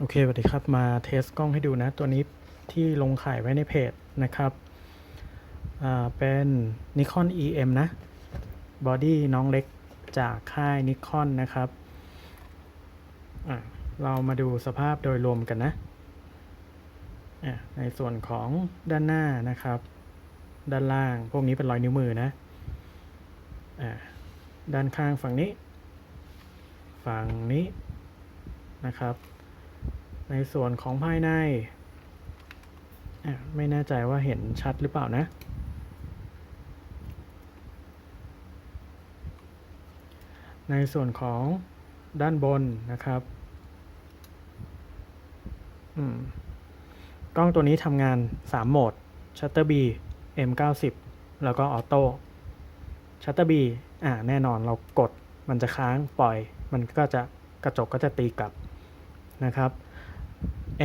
โอเคสวัสดีครับ มาเทสกล้องให้ดูนะ ตัวนี้ที่ลงขายไว้ในเพจนะครับ อ่า เป็น Nikon EM นะ บอดี้น้องเล็กจากค่าย Nikon นะครับ อะเรามาดูสภาพโดยรวมกันนะ อะในส่วนของด้านหน้านะครับ ด้านล่างพวกนี้เป็นรอยนิ้วมือนะ อะด้านข้างฝั่งนี้ ฝั่งนี้นะครับ ในส่วนของภายใน ไม่แน่ใจว่าเห็นชัดหรือเปล่านะ ในส่วนของด้านบนนะครับอืมกล้องตัวนี้ทำงาน 3 โหมด Shutter B M90 แล้วก็ออโต้ Shutter B อ่าแน่นอนเรากดมันจะค้างปล่อย มันก็จะกระจกก็จะตีกลับนะครับ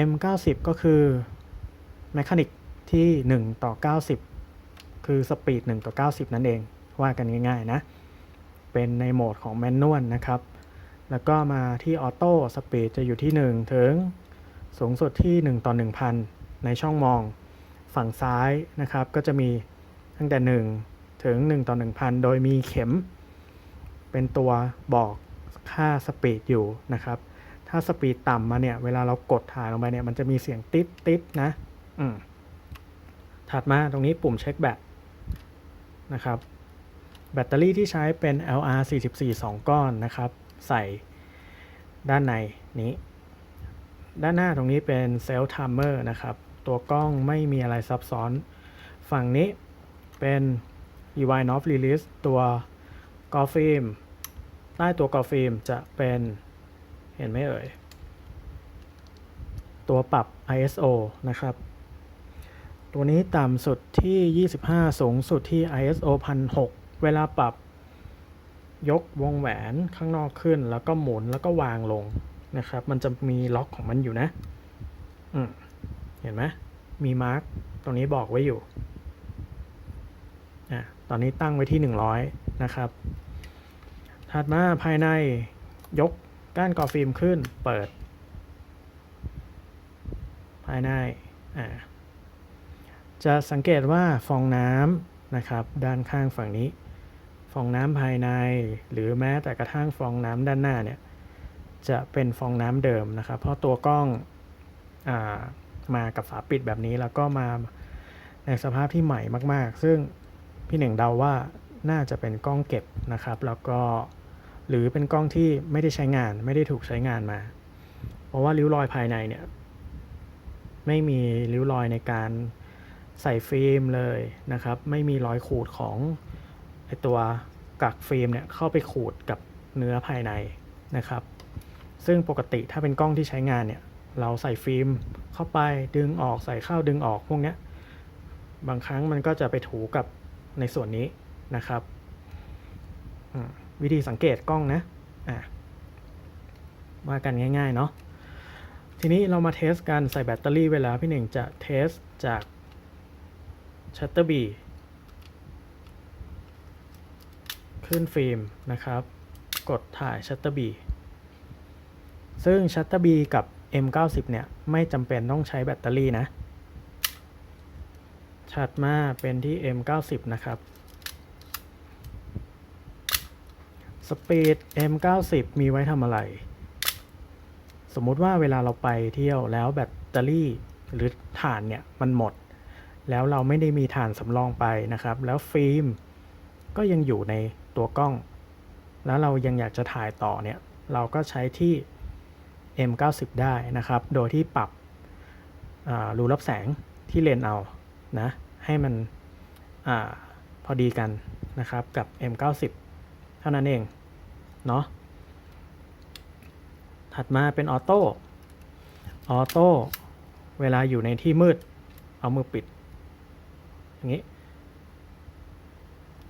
M90 ก็คือแมคานิกที่ 1 ต่อ 90 คือสปีด 1 ต่อ 90 นั่นเอง ว่ากันง่าย ๆ นะ เป็นในโหมดของแมนนวลนะครับ แล้วก็มาที่ออโต้สปีดจะอยู่ที่ 1 ถึงสูงสุดที่ 1 ต่อ 1,000 ในช่องมองฝั่งซ้ายนะครับ ก็จะมีตั้งแต่ 1 ถึง 1 ต่อ 1,000 โดยมีเข็ม เป็นตัวบอกค่าสปีดอยู่นะครับ ถ้าสปีดต่ำมาเนี่ย เวลาเรากดถ่ายลงไปเนี่ย มันจะมีเสียงติ๊ดติ๊ดนะ อืม ถัดมาตรงนี้ปุ่มเช็คแบตนะครับ แบตเตอรี่ที่ใช้เป็น LR 44 2 ก้อนนะครับ ใส่ด้านในนี้ ด้านหน้าตรงนี้เป็นเซล l ์ i ม e อร์นะครับ ตัวกล้องไม่มีอะไรซับซ้อน ฝั่งนี้เป็น e v i n o f Release ตัวกอฟิล์มใต้ตัวกอฟิล์มจะเป็น เห็นไหมเอ่ย ตัวปรับ ISO นะครับ ตัวนี้ต่ำสุดที่ 25 สูงสุดที่ ISO 1006 เวลาปรับยกวงแหวนข้างนอกขึ้น แล้วก็หมุนแล้วก็วางลงนะครับ มันจะมีล็อกของมันอยู่นะ อืม เห็นไหมมีมาร์กตรงนี้บอกไว้อยู่อะตอนนี้ตั้งไว้ที่ 100 นะครับ ถัดมาภายในยก ก้านกอฟิล์มขึ้นเปิด ภายในอ่าจะสังเกตว่าฟองน้ำนะครับด้านข้างฝั่งนี้ ฟองน้ำภายในหรือแม้แต่กระทั่งฟองน้ำด้านหน้าเนี่ยจะเป็นฟองน้ำเดิมนะครับ เพราะตัวกล้องอามากับฝาปิดแบบนี้แล้วก็มาในสภาพที่ใหม่มาก ๆ ซึ่งพี่หนึ่งเดาว่าน่าจะเป็นกล้องเก็บนะครับ แล้วก็ หรือเป็นกล้องที่ไม่ได้ใช้งานไม่ได้ถูกใช้งานมา เพราะว่าริ้วรอยภายในเนี่ยไม่มีริ้วรอยในการใส่ฟิล์มเลยนะครับ ไม่มีรอยขูดของไอตัวกักฟิล์มเนี่ยเข้าไปขูดกับเนื้อภายในนะครับ ซึ่งปกติถ้าเป็นกล้องที่ใช้งานเนี่ยเราใส่ฟิล์มเข้าไปดึงออกใส่เข้าดึงออกพวกเนี้ยบางครั้งมันก็จะไปถูกับในส่วนนี้นะครับ อืม วิธีสังเกตกล้องนะอะว่ากันง่ายๆเนาะทีนี้เรามาเทสกันใส่แบตเตอรี่เวลาพี่หนึ่งจะเทสจากชัตเตอร์บีขึ้นฟิล์มนะครับ กดถ่ายชัตเตอร์บีซึ่งชัตเตอร์บีกับ M90 เนี่ย ไม่จำเป็นต้องใช้แบตเตอรี่นะ ถัดมาเป็นที่ M90 นะครับ สปีด M90 มีไว้ทำอะไร สมมุติว่าเวลาเราไปเที่ยวแล้วแบตเตอรี่หรือถ่านเนี่ยมันหมด แล้วเราไม่ได้มีถ่านสำรองไปนะครับ แล้วฟิล์มก็ยังอยู่ในตัวกล้อง แล้วเรายังอยากจะถ่ายต่อเนี่ย เราก็ใช้ที่ M90 ได้นะครับ โดยที่ปรับรูรับแสงที่เลนเอานะ ให้มันอพอดีกันนะครับกับ M90 เท่านั้นเอง เนาะถัดมาเป็นออโต้ออโต้เวลาอยู่ในที่มืด เอามือปิด อย่างนี้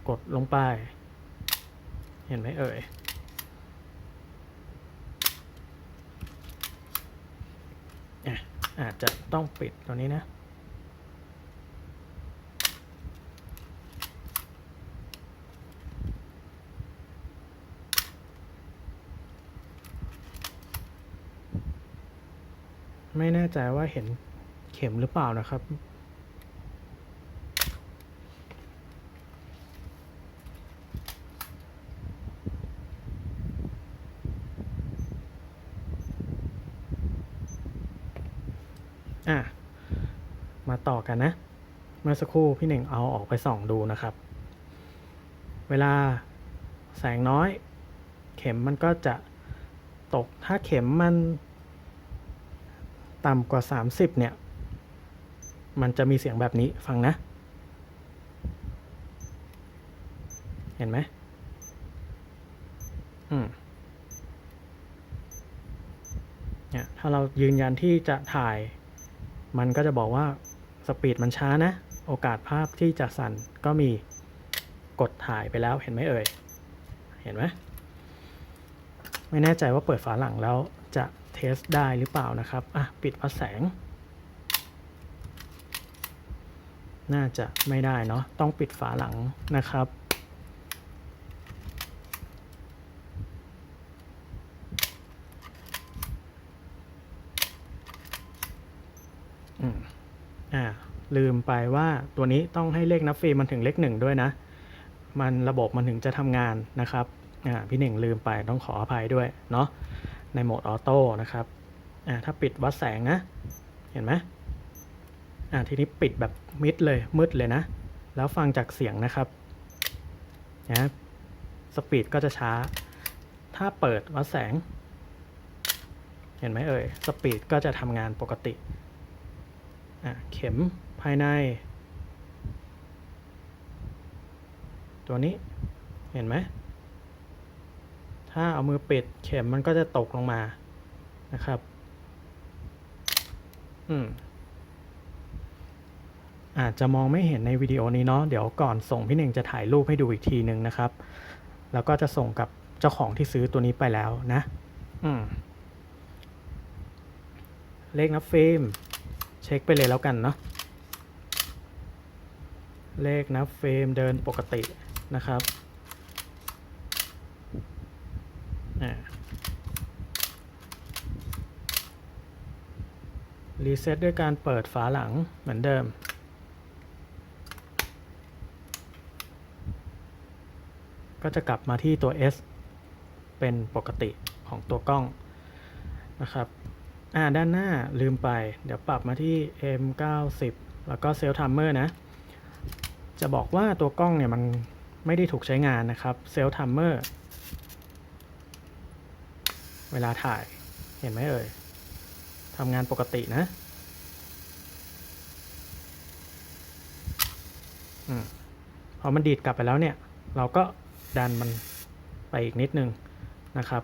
กดลงไป เห็นไหมเอ่ยอะอาจจะต้องปิดตัวนี้นะ ไม่แน่ใจว่าเห็นเข็มหรือเปล่านะครับ อะ มาต่อกันนะ เมื่อสักครู่พี่หนึ่งเอาออกไปส่องดูนะครับ เวลาแสงน้อย เข็มมันก็จะตกถ้าเข็มมัน ต่ำกว่า 30 เนี่ย มันจะมีเสียงแบบนี้ฟังนะ เห็นไหมอืมเนี่ยถ้าเรายืนยันที่จะถ่าย มันก็จะบอกว่าสปีดมันช้านะ โอกาสภาพที่จะสั่นก็มีกดถ่ายไปแล้วเห็นไหมเอ่ย เห็นไหมไม่แน่ใจว่าเปิดฝาหลังแล้วจะ ทสได้หรือเปล่านะครับ อะ ปิดวัดแสง น่าจะไม่ได้เนาะ ต้องปิดฝาหลังนะครับ อืม อ่า ลืมไปว่าตัวนี้ต้องให้เลขนับฟิล์มมันถึงเลขหนึ่งด้วยนะ มันระบบมันถึงจะทำงานนะครับ อ่า พี่หนึ่งลืมไปต้องขออภัยด้วยเนาะ ในโหมดออโต้นะครับอ่าถ้าปิดวัดแสงนะ เห็นไหมอ่าทีนี้ปิดแบบมิดเลยมืดเลยนะ แล้วฟังจากเสียงนะครับนะสปีดก็จะช้า ถ้าเปิดวัดแสง เห็นไหมเอ่ยสปีดก็จะทำงานปกติอะเข็มภายใน ตัวนี้เห็นไหม ถ้าเอามือปิดเข็มมันก็จะตกลงมานะครับ อืม อาจจะมองไม่เห็นในวิดีโอนี้เนาะ เดี๋ยวก่อนส่งพี่เน่งจะถ่ายรูปให้ดูอีกทีหนึ่งนะครับ แล้วก็จะส่งกับเจ้าของที่ซื้อตัวนี้ไปแล้วนะ อืม เลขนับฟิล์มเช็คไปเลยแล้วกันเนาะ เลขนับเฟรมเดินปกตินะครับ รีเซ็ตด้วยการเปิดฝาหลังเหมือนเดิม ก็จะกลับมาที่ตัว S เป็นปกติของตัวกล้องนะครับ อ่า ด้านหน้าลืมไป เดี๋ยวปรับมาที่ M90 แล้วก็เซล l ์ i มเมอร์นะ จะบอกว่าตัวกล้องเนี่ยมันไม่ได้ถูกใช้งานนะครับ เซล l ์ i มเมอร์ เวลาถ่ายเห็นไหมเอ่ยทำงานปกตินะอมพอมันดีดกลับไปแล้วเนี่ย เราก็ดันมันไปอีกนิดนึงนะครับ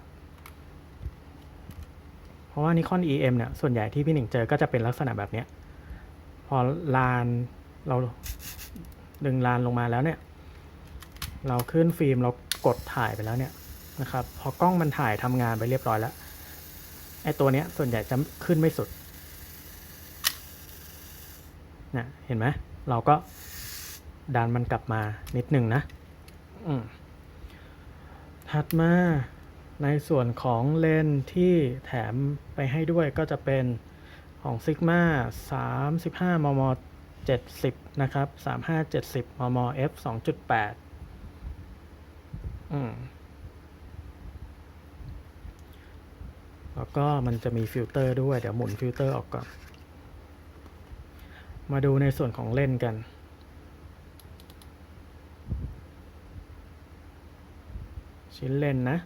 เพราะว่านิคอน EM เนี่ย ส่วนใหญ่ที่พี่หนึ่งเจอก็จะเป็นลักษณะแบบเนี้ยพอลานเราดึงลานลงมาแล้วเนี่ย เราขึ้นฟิล์มเรากดถ่ายไปแล้วเนี่ย นะครับ พอกล้องมันถ่ายทำงานไปเรียบร้อยแล้ว ไอ้ตัวเนี้ยส่วนใหญ่จะขึ้นไม่สุดนะเห็นไหมเราก็ดันมันกลับมานิดหนึ่งนะถัดมาในส่วนของเลนส์ที่แถมไปให้ด้วยก็จะเป็นของ Sigma 35 มม 70 นะครับ 35 70 มม f 2.8อืม แล้วก็มันจะมีฟิลเตอร์ด้วย เดี๋ยวหมุนฟิลเตอร์ออกก่อน มาดูในส่วนของเลนส์กัน ชิ้นเลนส์นะ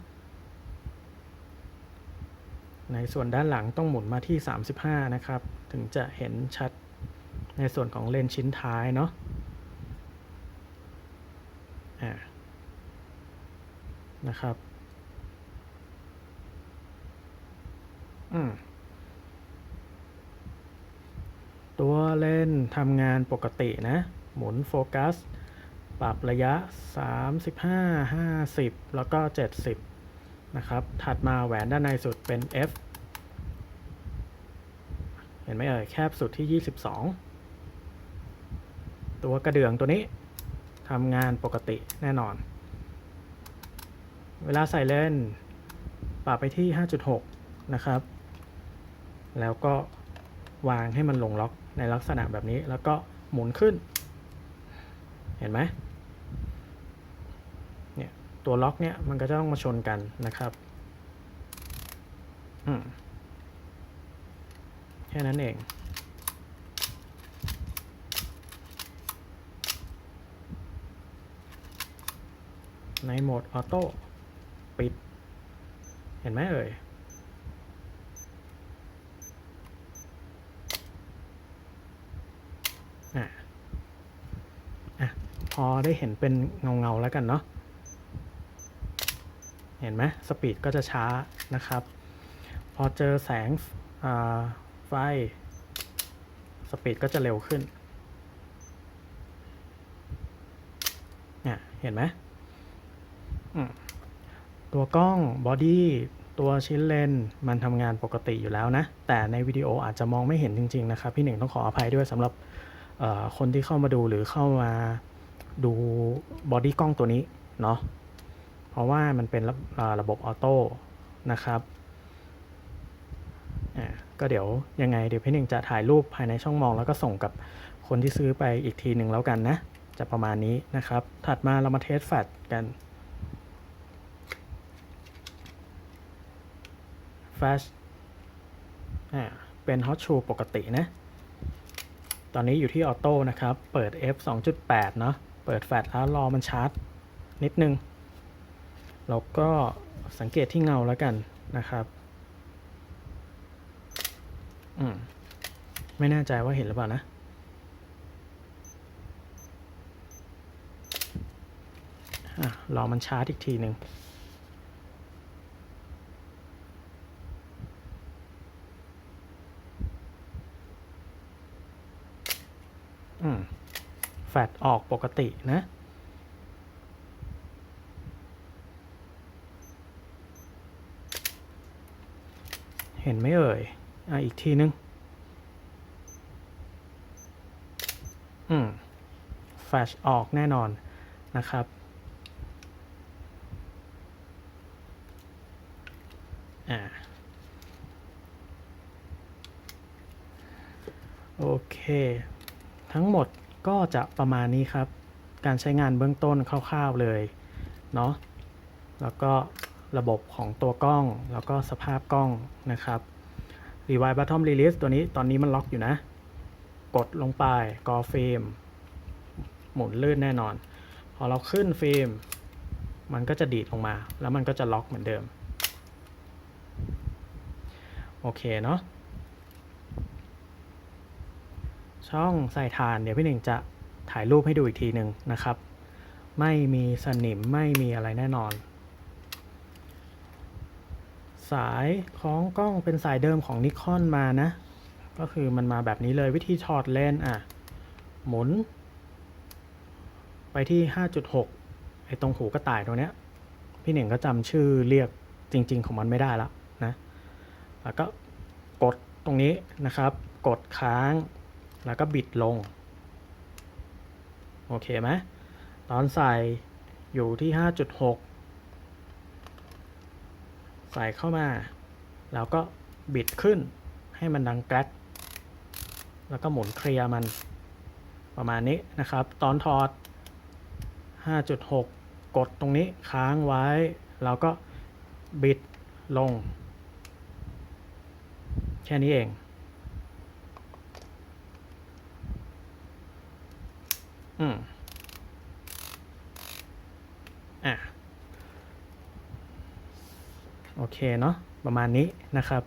ในส่วนด้านหลังต้องหมุนมาที่ 35 นะครับ ถึงจะเห็นชัดในส่วนของเลนส์ชิ้นท้ายเนาะะนะครับ อืม ตัวเลนทำงานปกตินะ หมุนโฟกัส ปรับระยะ 35 50 แล้วก็ 70 นะครับ ถัดมาแหวนด้านในสุดเป็น F เห็นไหมเอ่ย แคบสุดที่ 22 ตัวกระเดื่องตัวนี้ทำงานปกติแน่นอน เวลาใส่เลนปรับไปที่ 5.6 นะครับ แล้วก็วางให้มันลงล็อกในลักษณะแบบนี้ แล้วก็หมุนขึ้น เห็นไหมเนี่ยตัวล็อกเนี่ยมันก็จะต้องมาชนกันนะครับอืมแค่นั้นเองในโหมดออโต้ปิด เห็นไหมเอ่ย อะ อะ พอได้เห็นเป็นเงาเงาแล้วกันเนาะเห็นไหมสปีดก็จะช้านะครับ พอเจอแสงไฟสปีดก็จะเร็วขึ้นเนี่ยเห็นไหมมตัวกล้องบอดี้ตัวชิ้นเลนมันทำงานปกติอยู่แล้วนะ แต่ในวิดีโออาจจะมองไม่เห็นจริง ๆ นะครับ พี่หนึ่งต้องขออภัยด้วยสำหรับคนที่เข้ามาดูหรือเข้ามา ดูบอดี้กล้องตัวนี้เนาะเพราะว่ามันเป็นระระบบออโต้นะครับอ่าก็เดี๋ยวยังไงเดี๋ยวพี่หนึ่งจะถ่ายรูปภายในช่องมอง แล้วก็ส่งกับคนที่ซื้อไปอีกทีหนึ่งแล้วกันนะ จะประมาณนี้นะครับ ถัดมาเรามาเทสแฟลชกัน Flash อ่าเป็น Hot Shoe ปกตินะ ตอนนี้อยู่ที่ออโต้นะครับ เปิด F 2.8 เนาะ เปิดแฟลชแล้วรอมันชาร์จนิดนึง แล้วก็สังเกตที่เงาแล้วกันนะครับ อืม ไม่แน่ใจว่าเห็นหรือเปล่านะ อะ รอมันชาร์จอีกทีหนึ่งอืม แฟดออกปกตินะเห็นไหมเอ่ย อะ อีกทีนึง อืม แฟลชออกแน่นอนนะครับ อ่า โอเค ทั้งหมด ก็จะประมาณนี้ครับ การใช้งานเบื้องต้นคร่าวๆเลยเนาะแล้วก็ระบบของตัวกล้องแล้วก็สภาพกล้องนะครับ Rewind Bottom Release ตัวนี้ตอนนี้มันล็อกอยู่นะ กดลงไปกอฟิล์มหมุนลื่นแน่นอน พอเราขึ้นฟิล์มมันก็จะดีดลงมา แล้วมันก็จะล็อกเหมือนเดิม โอเคเนาะ ช่องใส่ถ่านเดี๋ยวพี่หนึ่งจะถ่ายรูปให้ดูอีกทีหนึ่งนะครับ ไม่มีสนิมไม่มีอะไรแน่นอน สายคล้องกล้องเป็นสายเดิมของนิคอนมานะ ก็คือมันมาแบบนี้เลยวิธีถอดเลนอะ หมุน ไปที่ 5.6 ไอ้ตรงหูกระต่ายตรงเนี้ย พี่หนึ่งก็จำชื่อเรียกจริง ๆ ของมันไม่ได้แล้วนะ แล้วก็กดตรงนี้นะครับ กดค้าง แล้วก็บิดลง โอเคไหมตอนใส่อยู่ที่ 5.6 ใส่เข้ามา แล้วก็บิดขึ้นให้มันดังแกรกแล้วก็หมุนเคลียร์มันประมาณนี้นะครับ ตอนถอด 5.6 กดตรงนี้ค้างไว้ แล้วก็บิดลง แค่นี้เอง อืมอะโอเคเนาะประมาณนี้นะครับ